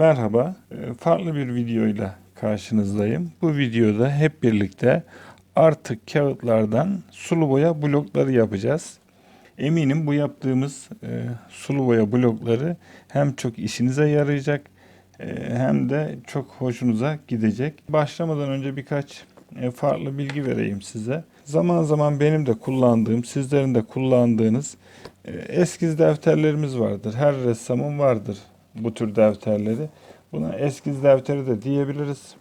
Merhaba, e, farklı bir videoyla karşınızdayım. Bu videoda hep birlikte artık kağıtlardan sulu boya blokları yapacağız. Eminim bu yaptığımız e, sulu boya blokları hem çok işinize yarayacak e, hem de çok hoşunuza gidecek. Başlamadan önce birkaç e, farklı bilgi vereyim size. Zaman zaman benim de kullandığım, sizlerin de kullandığınız e, eskiz defterlerimiz vardır. Her ressamın vardır bu tür defterleri. Buna eskiz defteri de diyebiliriz.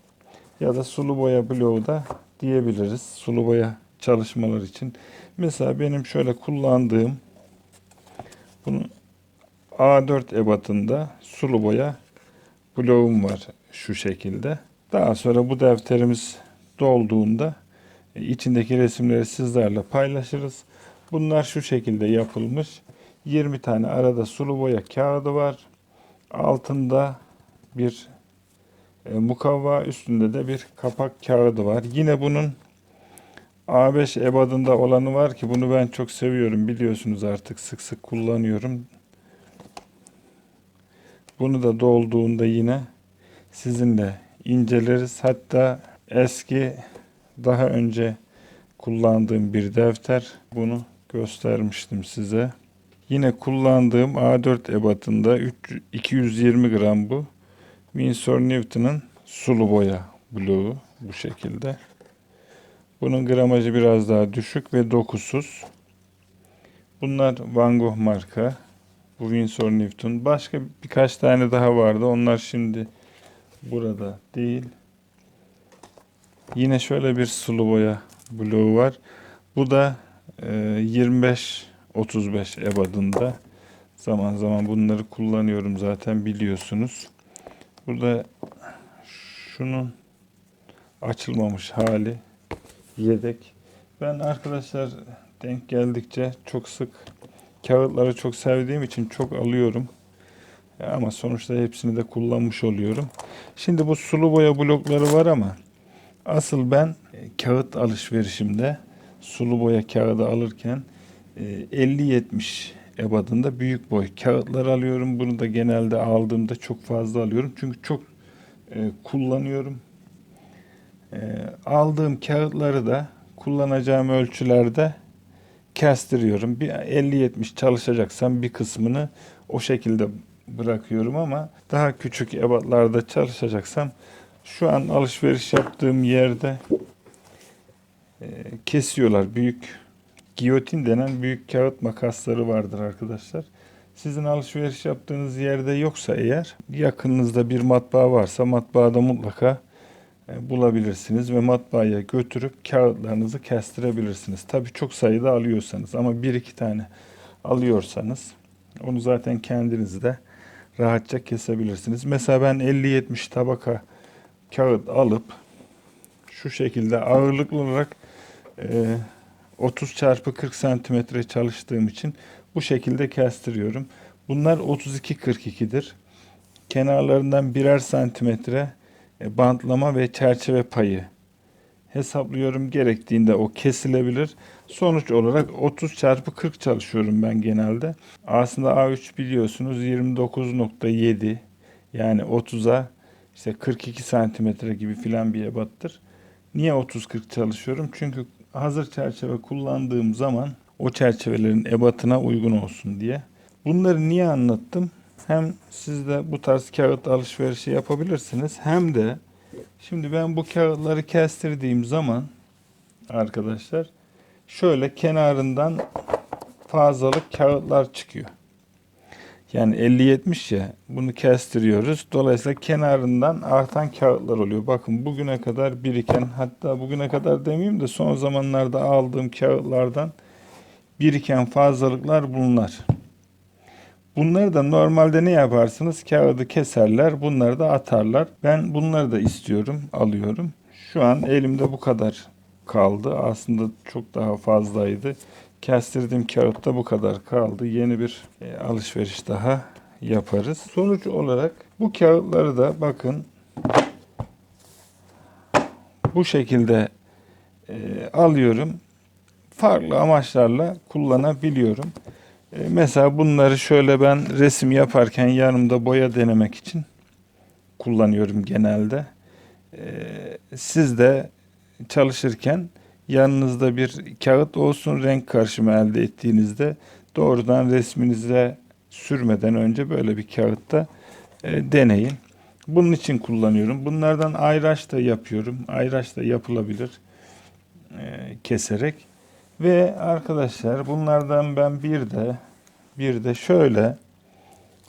Ya da sulu boya bloğu da diyebiliriz. Sulu boya çalışmalar için. Mesela benim şöyle kullandığım bunu A4 ebatında sulu boya bloğum var şu şekilde. Daha sonra bu defterimiz dolduğunda e, içindeki resimleri sizlerle paylaşırız. Bunlar şu şekilde yapılmış. 20 tane arada sulu boya kağıdı var. Altında bir e, mukavva üstünde de bir kapak kağıdı var. Yine bunun A5 ebadında olanı var ki bunu ben çok seviyorum biliyorsunuz artık sık sık kullanıyorum. Bunu da dolduğunda yine sizinle inceleriz. Hatta eski daha önce kullandığım bir defter bunu göstermiştim size. Yine kullandığım A4 ebatında 3 220 gram bu. Winsor Newton'ın sulu boya bloğu bu şekilde. Bunun gramajı biraz daha düşük ve dokusuz. Bunlar Van Gogh marka. Bu Winsor Newton. Başka birkaç tane daha vardı. Onlar şimdi burada değil. Yine şöyle bir sulu boya bloğu var. Bu da e, 25 35 ebadında. Zaman zaman bunları kullanıyorum zaten biliyorsunuz. Burada şunun açılmamış hali yedek. Ben arkadaşlar denk geldikçe çok sık kağıtları çok sevdiğim için çok alıyorum. Ama sonuçta hepsini de kullanmış oluyorum. Şimdi bu sulu boya blokları var ama asıl ben e, kağıt alışverişimde sulu boya kağıdı alırken 50-70 ebadında büyük boy kağıtlar alıyorum. Bunu da genelde aldığımda çok fazla alıyorum. Çünkü çok e, kullanıyorum. E, aldığım kağıtları da kullanacağım ölçülerde kestiriyorum. Bir 50-70 çalışacaksam bir kısmını o şekilde bırakıyorum ama daha küçük ebatlarda çalışacaksam şu an alışveriş yaptığım yerde e, kesiyorlar. Büyük giyotin denen büyük kağıt makasları vardır arkadaşlar. Sizin alışveriş yaptığınız yerde yoksa eğer yakınınızda bir matbaa varsa matbaada mutlaka e, bulabilirsiniz ve matbaaya götürüp kağıtlarınızı kestirebilirsiniz. Tabii çok sayıda alıyorsanız ama bir iki tane alıyorsanız onu zaten kendiniz de rahatça kesebilirsiniz. Mesela ben 50-70 tabaka kağıt alıp şu şekilde ağırlıklı olarak e, 30 çarpı 40 santimetre çalıştığım için bu şekilde kestiriyorum. Bunlar 32-42'dir. Kenarlarından birer santimetre e, bantlama ve çerçeve payı hesaplıyorum. Gerektiğinde o kesilebilir. Sonuç olarak 30 çarpı 40 çalışıyorum ben genelde. Aslında A3 biliyorsunuz 29.7 yani 30'a işte 42 santimetre gibi filan bir ebattır. Niye 30-40 çalışıyorum? Çünkü hazır çerçeve kullandığım zaman o çerçevelerin ebatına uygun olsun diye. Bunları niye anlattım? Hem siz de bu tarz kağıt alışverişi yapabilirsiniz. Hem de şimdi ben bu kağıtları kestirdiğim zaman arkadaşlar şöyle kenarından fazlalık kağıtlar çıkıyor. Yani 50-70 ya bunu kestiriyoruz. Dolayısıyla kenarından artan kağıtlar oluyor. Bakın bugüne kadar biriken hatta bugüne kadar demeyeyim de son zamanlarda aldığım kağıtlardan biriken fazlalıklar bunlar. Bunları da normalde ne yaparsınız? Kağıdı keserler, bunları da atarlar. Ben bunları da istiyorum, alıyorum. Şu an elimde bu kadar kaldı. Aslında çok daha fazlaydı. Kestirdiğim kağıtta bu kadar kaldı. Yeni bir e, alışveriş daha yaparız. Sonuç olarak bu kağıtları da bakın bu şekilde e, alıyorum. Farklı amaçlarla kullanabiliyorum. E, mesela bunları şöyle ben resim yaparken yanımda boya denemek için kullanıyorum genelde. Ee, siz de çalışırken yanınızda bir kağıt olsun renk karışımı elde ettiğinizde doğrudan resminize sürmeden önce böyle bir kağıtta e, deneyin. Bunun için kullanıyorum. Bunlardan ayraç da yapıyorum. Ayraç da yapılabilir e, keserek. Ve arkadaşlar bunlardan ben bir de bir de şöyle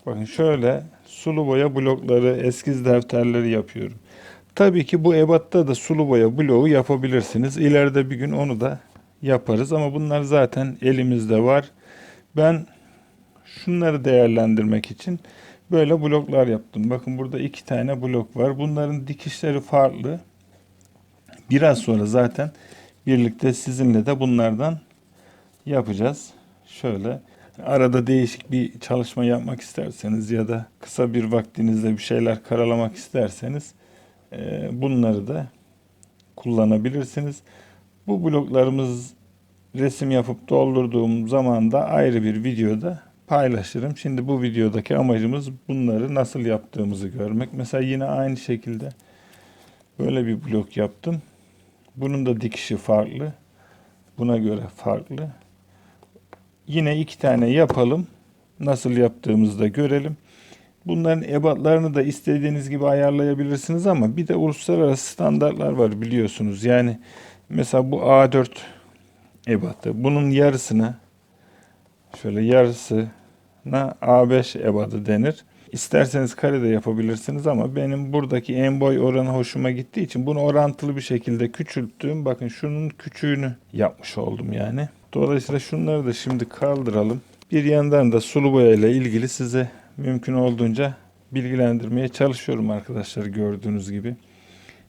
bakın şöyle sulu boya blokları, eskiz defterleri yapıyorum. Tabii ki bu ebatta da sulu boya bloğu yapabilirsiniz. İleride bir gün onu da yaparız ama bunlar zaten elimizde var. Ben şunları değerlendirmek için böyle bloklar yaptım. Bakın burada iki tane blok var. Bunların dikişleri farklı. Biraz sonra zaten birlikte sizinle de bunlardan yapacağız. Şöyle arada değişik bir çalışma yapmak isterseniz ya da kısa bir vaktinizde bir şeyler karalamak isterseniz bunları da kullanabilirsiniz. Bu bloklarımız resim yapıp doldurduğum zaman da ayrı bir videoda paylaşırım. Şimdi bu videodaki amacımız bunları nasıl yaptığımızı görmek. Mesela yine aynı şekilde böyle bir blok yaptım. Bunun da dikişi farklı. Buna göre farklı. Yine iki tane yapalım. Nasıl yaptığımızı da görelim. Bunların ebatlarını da istediğiniz gibi ayarlayabilirsiniz ama bir de uluslararası standartlar var biliyorsunuz. Yani mesela bu A4 ebatı. Bunun yarısına şöyle yarısına A5 ebadı denir. İsterseniz karede yapabilirsiniz ama benim buradaki en boy oranı hoşuma gittiği için bunu orantılı bir şekilde küçülttüm. Bakın şunun küçüğünü yapmış oldum yani. Dolayısıyla şunları da şimdi kaldıralım. Bir yandan da sulu boya ile ilgili size mümkün olduğunca bilgilendirmeye çalışıyorum arkadaşlar gördüğünüz gibi.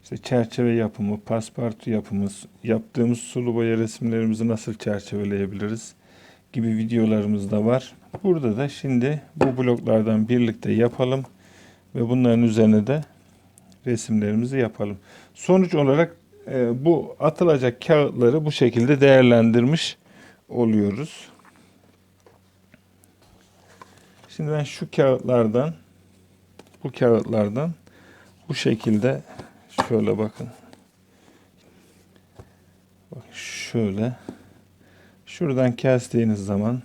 İşte çerçeve yapımı, paspartu yapımız, yaptığımız sulu boya resimlerimizi nasıl çerçeveleyebiliriz gibi videolarımız da var. Burada da şimdi bu bloklardan birlikte yapalım ve bunların üzerine de resimlerimizi yapalım. Sonuç olarak e, bu atılacak kağıtları bu şekilde değerlendirmiş oluyoruz. Şimdi ben şu kağıtlardan bu kağıtlardan bu şekilde şöyle bakın. Bak şöyle şuradan kestiğiniz zaman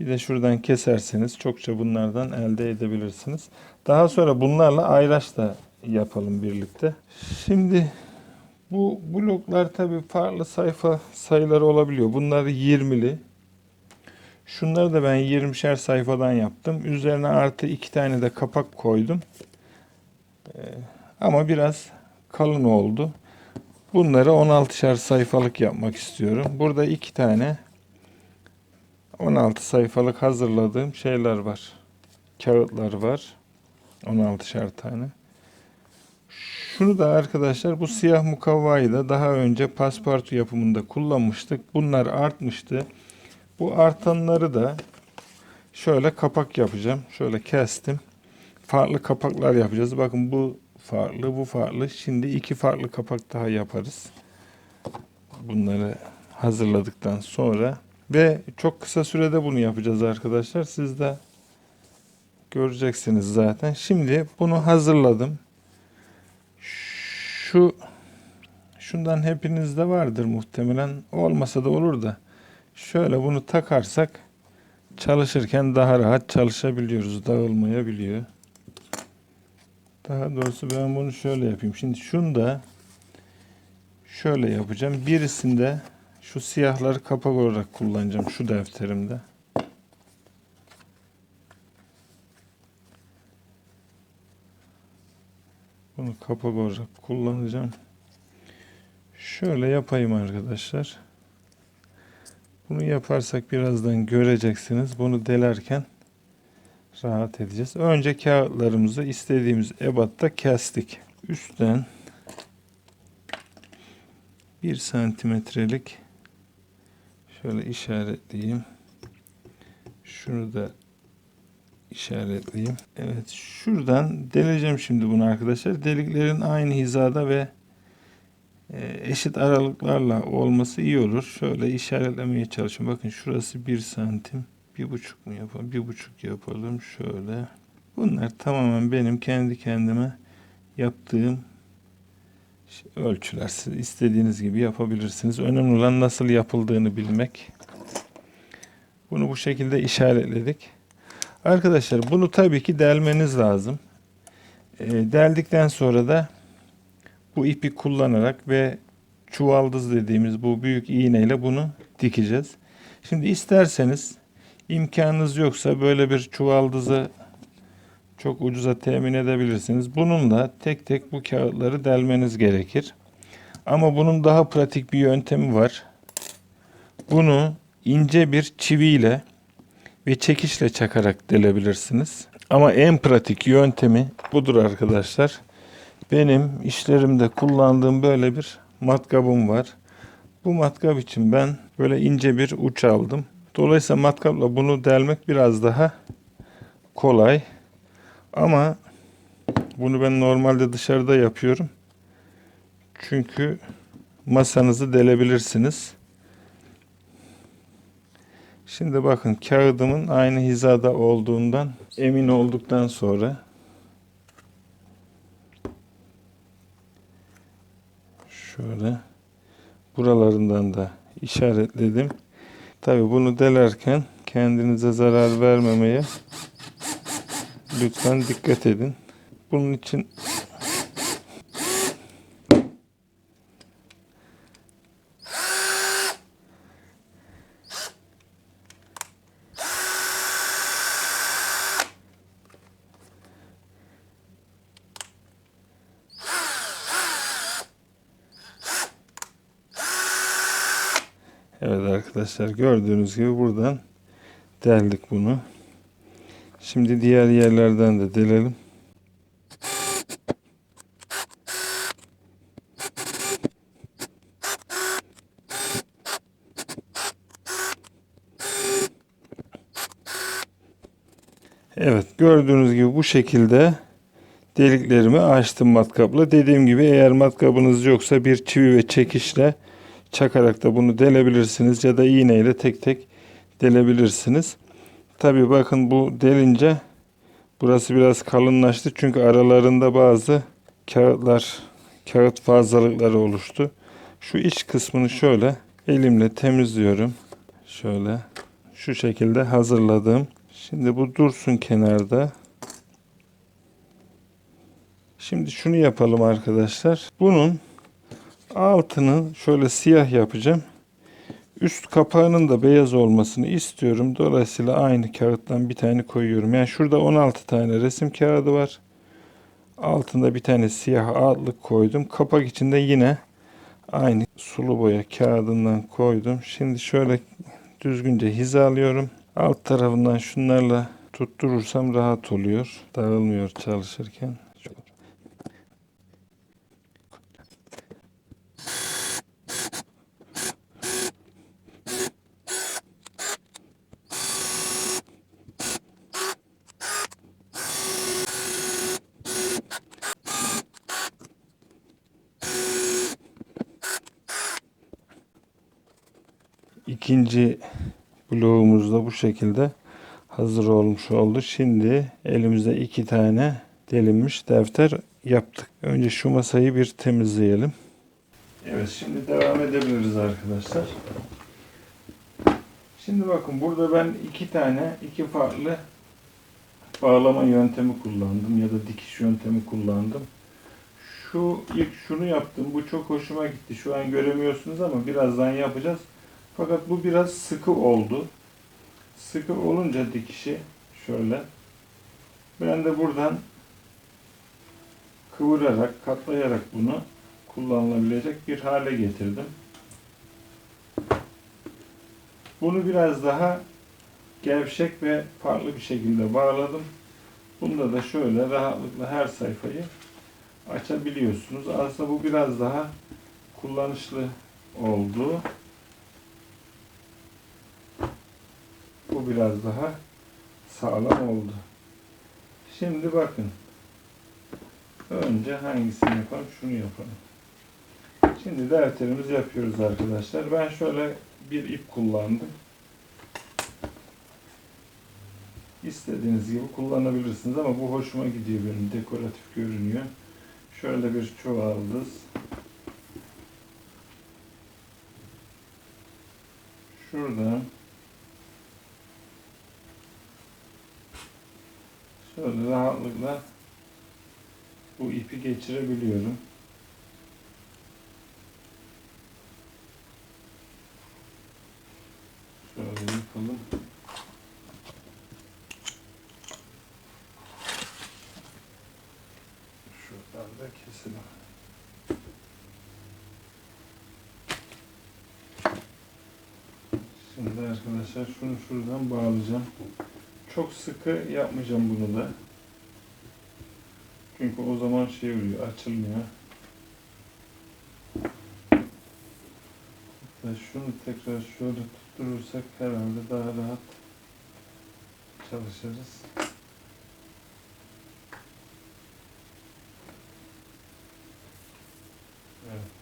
bir de şuradan keserseniz çokça bunlardan elde edebilirsiniz. Daha sonra bunlarla ayraç da yapalım birlikte. Şimdi bu bloklar tabi farklı sayfa sayıları olabiliyor. Bunlar 20'li. Şunları da ben 20'şer sayfadan yaptım. Üzerine artı iki tane de kapak koydum. Ee, ama biraz kalın oldu. Bunları 16'şer sayfalık yapmak istiyorum. Burada iki tane 16 sayfalık hazırladığım şeyler var. Kağıtlar var. 16'şer tane. Şunu da arkadaşlar bu siyah mukavvayı da daha önce paspartu yapımında kullanmıştık. Bunlar artmıştı. Bu artanları da şöyle kapak yapacağım. Şöyle kestim. Farklı kapaklar yapacağız. Bakın bu farklı, bu farklı. Şimdi iki farklı kapak daha yaparız. Bunları hazırladıktan sonra ve çok kısa sürede bunu yapacağız arkadaşlar. Siz de göreceksiniz zaten. Şimdi bunu hazırladım. Şu şundan hepinizde vardır muhtemelen. Olmasa da olur da. Şöyle bunu takarsak çalışırken daha rahat çalışabiliyoruz. Dağılmayabiliyor. Daha doğrusu ben bunu şöyle yapayım. Şimdi şunu da şöyle yapacağım. Birisinde şu siyahları kapak olarak kullanacağım şu defterimde. Bunu kapak olarak kullanacağım. Şöyle yapayım arkadaşlar. Bunu yaparsak birazdan göreceksiniz. Bunu delerken rahat edeceğiz. Önce kağıtlarımızı istediğimiz ebatta kestik. Üstten 1 santimetrelik şöyle işaretleyeyim. Şunu da işaretleyeyim. Evet şuradan deleceğim şimdi bunu arkadaşlar. Deliklerin aynı hizada ve eşit aralıklarla olması iyi olur. Şöyle işaretlemeye çalışıyorum. Bakın şurası 1 santim. Bir buçuk mu yapalım? Bir buçuk yapalım. Şöyle. Bunlar tamamen benim kendi kendime yaptığım ölçüler. Siz istediğiniz gibi yapabilirsiniz. Önemli olan nasıl yapıldığını bilmek. Bunu bu şekilde işaretledik. Arkadaşlar bunu tabii ki delmeniz lazım. E, deldikten sonra da bu ipi kullanarak ve çuvaldız dediğimiz bu büyük iğneyle bunu dikeceğiz. Şimdi isterseniz imkanınız yoksa böyle bir çuvaldızı çok ucuza temin edebilirsiniz. Bununla tek tek bu kağıtları delmeniz gerekir. Ama bunun daha pratik bir yöntemi var. Bunu ince bir çiviyle ve çekişle çakarak delebilirsiniz. Ama en pratik yöntemi budur arkadaşlar. Benim işlerimde kullandığım böyle bir matkabım var. Bu matkap için ben böyle ince bir uç aldım. Dolayısıyla matkapla bunu delmek biraz daha kolay. Ama bunu ben normalde dışarıda yapıyorum. Çünkü masanızı delebilirsiniz. Şimdi bakın kağıdımın aynı hizada olduğundan emin olduktan sonra şöyle buralarından da işaretledim. Tabi bunu delerken kendinize zarar vermemeye lütfen dikkat edin. Bunun için Evet arkadaşlar gördüğünüz gibi buradan deldik bunu. Şimdi diğer yerlerden de delelim. Evet gördüğünüz gibi bu şekilde deliklerimi açtım matkapla. Dediğim gibi eğer matkabınız yoksa bir çivi ve çekişle çakarak da bunu delebilirsiniz ya da iğneyle tek tek delebilirsiniz. Tabi bakın bu delince burası biraz kalınlaştı çünkü aralarında bazı kağıtlar kağıt fazlalıkları oluştu. Şu iç kısmını şöyle elimle temizliyorum. Şöyle şu şekilde hazırladım. Şimdi bu dursun kenarda. Şimdi şunu yapalım arkadaşlar. Bunun altını şöyle siyah yapacağım. Üst kapağının da beyaz olmasını istiyorum. Dolayısıyla aynı kağıttan bir tane koyuyorum. Yani şurada 16 tane resim kağıdı var. Altında bir tane siyah altlık koydum. Kapak içinde yine aynı sulu boya kağıdından koydum. Şimdi şöyle düzgünce hizalıyorum. Alt tarafından şunlarla tutturursam rahat oluyor. Dağılmıyor çalışırken. İkinci bloğumuz da bu şekilde hazır olmuş oldu. Şimdi elimizde iki tane delinmiş defter yaptık. Önce şu masayı bir temizleyelim. Evet şimdi devam edebiliriz arkadaşlar. Şimdi bakın burada ben iki tane iki farklı bağlama yöntemi kullandım ya da dikiş yöntemi kullandım. Şu ilk şunu yaptım. Bu çok hoşuma gitti. Şu an göremiyorsunuz ama birazdan yapacağız. Fakat bu biraz sıkı oldu. Sıkı olunca dikişi şöyle. Ben de buradan kıvırarak, katlayarak bunu kullanılabilecek bir hale getirdim. Bunu biraz daha gevşek ve farklı bir şekilde bağladım. Bunda da şöyle rahatlıkla her sayfayı açabiliyorsunuz. Aslında bu biraz daha kullanışlı oldu. Bu biraz daha sağlam oldu. Şimdi bakın. Önce hangisini yapalım? Şunu yapalım. Şimdi defterimizi yapıyoruz arkadaşlar. Ben şöyle bir ip kullandım. istediğiniz gibi kullanabilirsiniz ama bu hoşuma gidiyor benim dekoratif görünüyor. Şöyle bir çuvaldız. Şuradan şöyle rahatlıkla bu ipi geçirebiliyorum. Şöyle yapalım. Şuradan da keselim. Şimdi arkadaşlar şunu şuradan bağlayacağım. Çok sıkı yapmayacağım bunu da. Çünkü o zaman şey oluyor, açılmıyor. Hatta şunu tekrar şöyle tutturursak herhalde daha rahat çalışırız. Evet.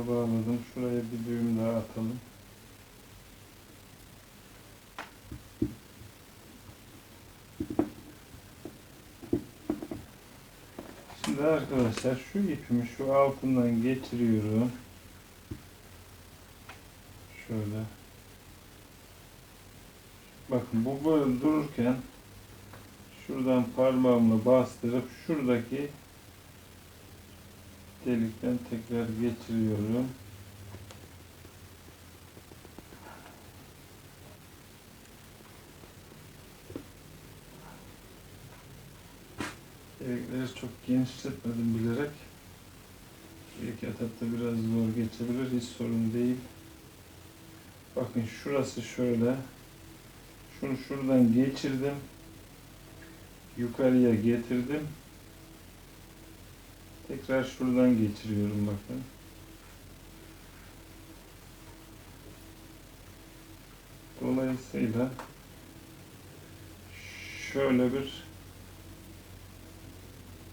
Böyle bağladım. Şuraya bir düğüm daha atalım. Şimdi arkadaşlar şu ipimi şu altından geçiriyorum. Şöyle. Bakın bu böyle dururken şuradan parmağımla bastırıp şuradaki delikten tekrar geçiriyorum. Delikleri çok genişletmedim bilerek. İlk etapta biraz zor geçebilir, hiç sorun değil. Bakın şurası şöyle. Şunu şuradan geçirdim. Yukarıya getirdim. Tekrar şuradan geçiriyorum bakın. Dolayısıyla şöyle bir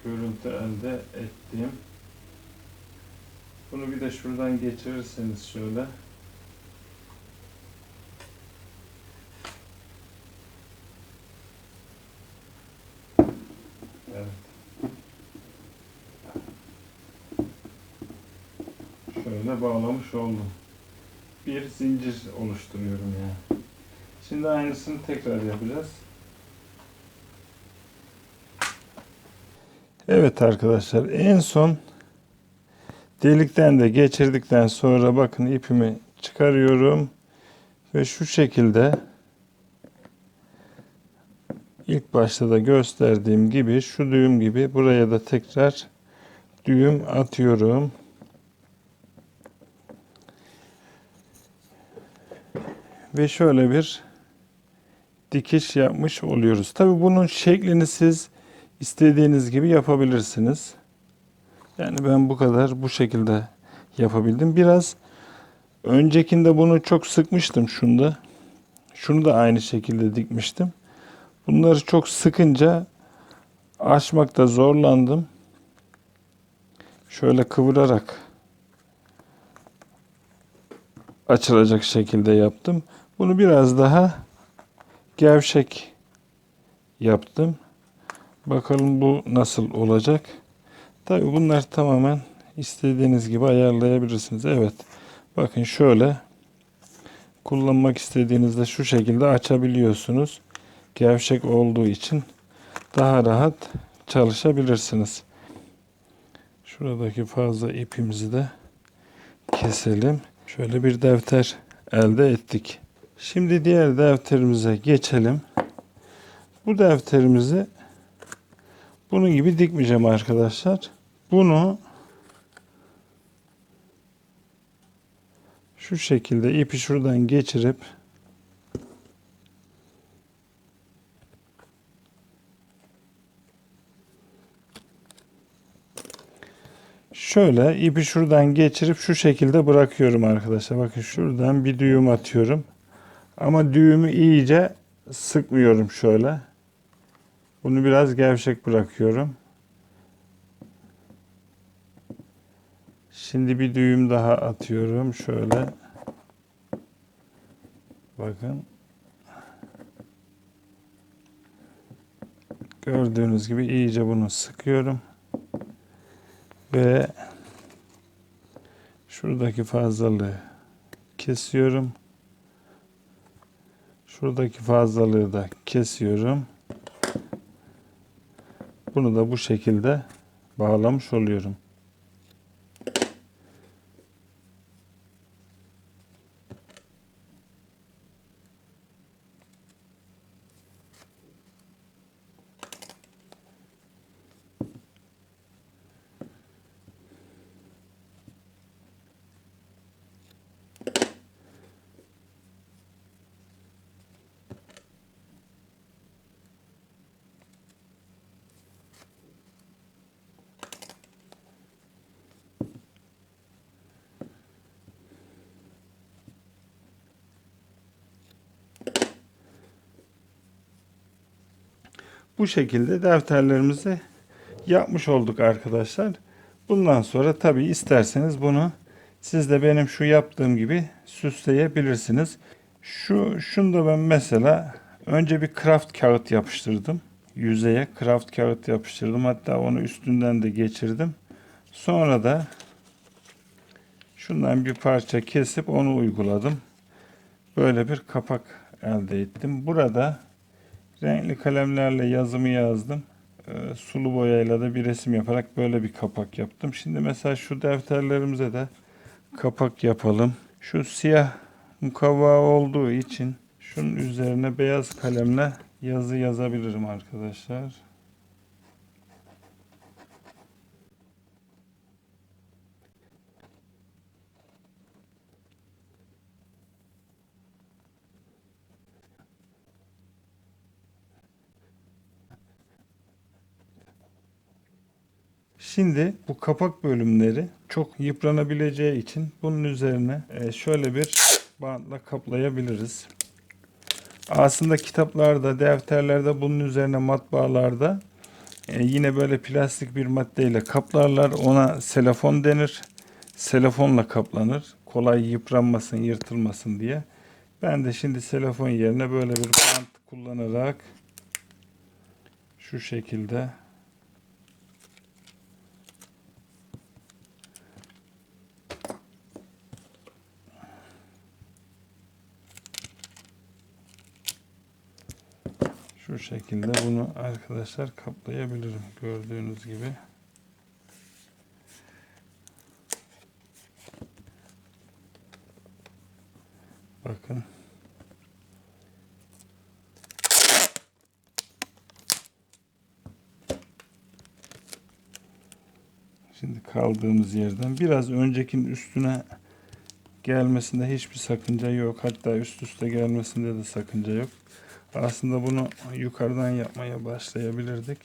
görüntü elde ettim. Bunu bir de şuradan geçirirseniz şöyle. Evet. Şöyle bağlamış oldum. Bir zincir oluşturuyorum yani. Şimdi aynısını tekrar yapacağız. Evet arkadaşlar en son delikten de geçirdikten sonra bakın ipimi çıkarıyorum ve şu şekilde ilk başta da gösterdiğim gibi şu düğüm gibi buraya da tekrar düğüm atıyorum. Ve şöyle bir dikiş yapmış oluyoruz. Tabi bunun şeklini siz istediğiniz gibi yapabilirsiniz. Yani ben bu kadar bu şekilde yapabildim. Biraz öncekinde bunu çok sıkmıştım şunda. Şunu da aynı şekilde dikmiştim. Bunları çok sıkınca açmakta zorlandım. Şöyle kıvırarak açılacak şekilde yaptım. Bunu biraz daha gevşek yaptım. Bakalım bu nasıl olacak. Tabi bunlar tamamen istediğiniz gibi ayarlayabilirsiniz. Evet. Bakın şöyle kullanmak istediğinizde şu şekilde açabiliyorsunuz. Gevşek olduğu için daha rahat çalışabilirsiniz. Şuradaki fazla ipimizi de keselim. Şöyle bir defter elde ettik. Şimdi diğer defterimize geçelim. Bu defterimizi bunun gibi dikmeyeceğim arkadaşlar. Bunu şu şekilde ipi şuradan geçirip şöyle ipi şuradan geçirip şu şekilde bırakıyorum arkadaşlar. Bakın şuradan bir düğüm atıyorum. Ama düğümü iyice sıkmıyorum şöyle. Bunu biraz gevşek bırakıyorum. Şimdi bir düğüm daha atıyorum. Şöyle. Bakın. Gördüğünüz gibi iyice bunu sıkıyorum. Ve şuradaki fazlalığı kesiyorum. Şuradaki fazlalığı da kesiyorum. Bunu da bu şekilde bağlamış oluyorum. Bu şekilde defterlerimizi yapmış olduk arkadaşlar. Bundan sonra tabi isterseniz bunu siz de benim şu yaptığım gibi süsleyebilirsiniz. Şu şunu da ben mesela önce bir kraft kağıt yapıştırdım. Yüzeye kraft kağıt yapıştırdım. Hatta onu üstünden de geçirdim. Sonra da şundan bir parça kesip onu uyguladım. Böyle bir kapak elde ettim. Burada renkli kalemlerle yazımı yazdım. Ee, sulu boyayla da bir resim yaparak böyle bir kapak yaptım. Şimdi mesela şu defterlerimize de kapak yapalım. Şu siyah mukavva olduğu için şunun üzerine beyaz kalemle yazı yazabilirim arkadaşlar. Şimdi bu kapak bölümleri çok yıpranabileceği için bunun üzerine e, şöyle bir bantla kaplayabiliriz. Aslında kitaplarda, defterlerde bunun üzerine matbaalarda e, yine böyle plastik bir maddeyle kaplarlar. Ona selofon denir. Selefonla kaplanır. Kolay yıpranmasın, yırtılmasın diye. Ben de şimdi selofon yerine böyle bir bant kullanarak şu şekilde Şu şekilde bunu arkadaşlar kaplayabilirim. Gördüğünüz gibi. Bakın. Şimdi kaldığımız yerden biraz öncekinin üstüne gelmesinde hiçbir sakınca yok. Hatta üst üste gelmesinde de sakınca yok. Aslında bunu yukarıdan yapmaya başlayabilirdik.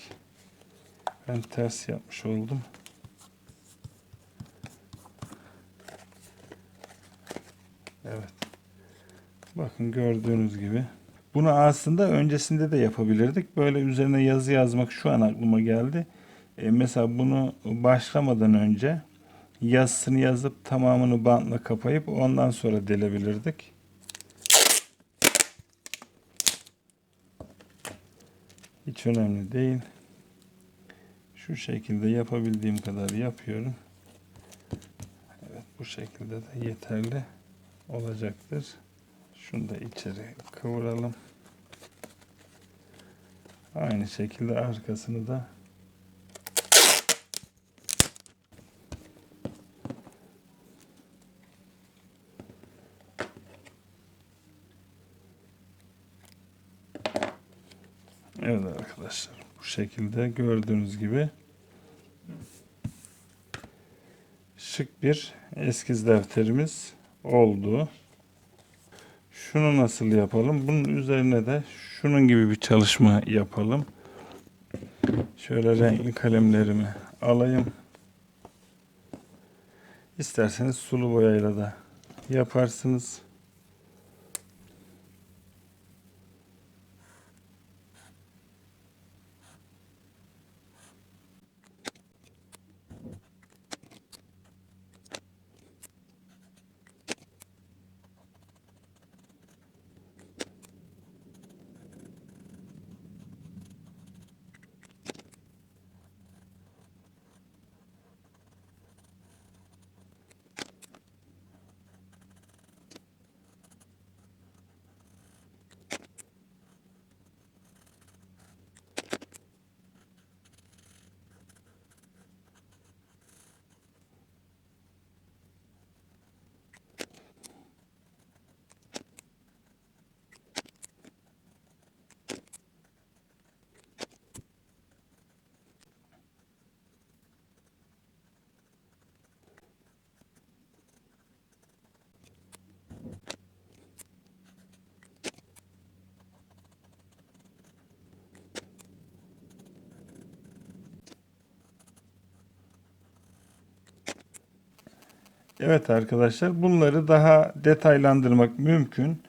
Ben ters yapmış oldum. Evet. Bakın gördüğünüz gibi. Bunu aslında öncesinde de yapabilirdik. Böyle üzerine yazı yazmak şu an aklıma geldi. E, mesela bunu başlamadan önce yazısını yazıp tamamını bantla kapayıp ondan sonra delebilirdik. Hiç önemli değil. Şu şekilde yapabildiğim kadar yapıyorum. Evet bu şekilde de yeterli olacaktır. Şunu da içeri kıvıralım. Aynı şekilde arkasını da Evet arkadaşlar bu şekilde gördüğünüz gibi şık bir eskiz defterimiz oldu. Şunu nasıl yapalım? Bunun üzerine de şunun gibi bir çalışma yapalım. Şöyle renkli kalemlerimi alayım. İsterseniz sulu boyayla da yaparsınız. Evet arkadaşlar bunları daha detaylandırmak mümkün.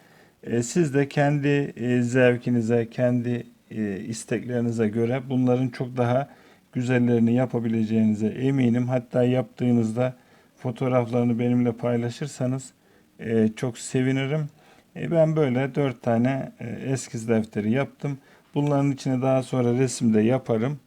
E, siz de kendi e, zevkinize, kendi e, isteklerinize göre bunların çok daha güzellerini yapabileceğinize eminim. Hatta yaptığınızda fotoğraflarını benimle paylaşırsanız e, çok sevinirim. E, ben böyle dört tane e, eskiz defteri yaptım. Bunların içine daha sonra resim de yaparım.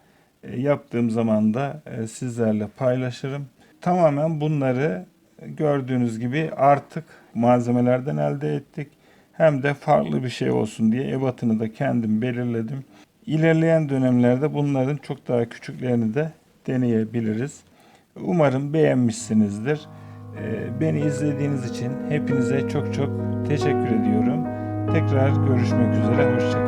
E, yaptığım zaman da e, sizlerle paylaşırım. Tamamen bunları gördüğünüz gibi artık malzemelerden elde ettik. Hem de farklı bir şey olsun diye ebatını da kendim belirledim. İlerleyen dönemlerde bunların çok daha küçüklerini de deneyebiliriz. Umarım beğenmişsinizdir. Ee, Beni izlediğiniz için hepinize çok çok teşekkür ediyorum. Tekrar görüşmek üzere. Hoşçakalın.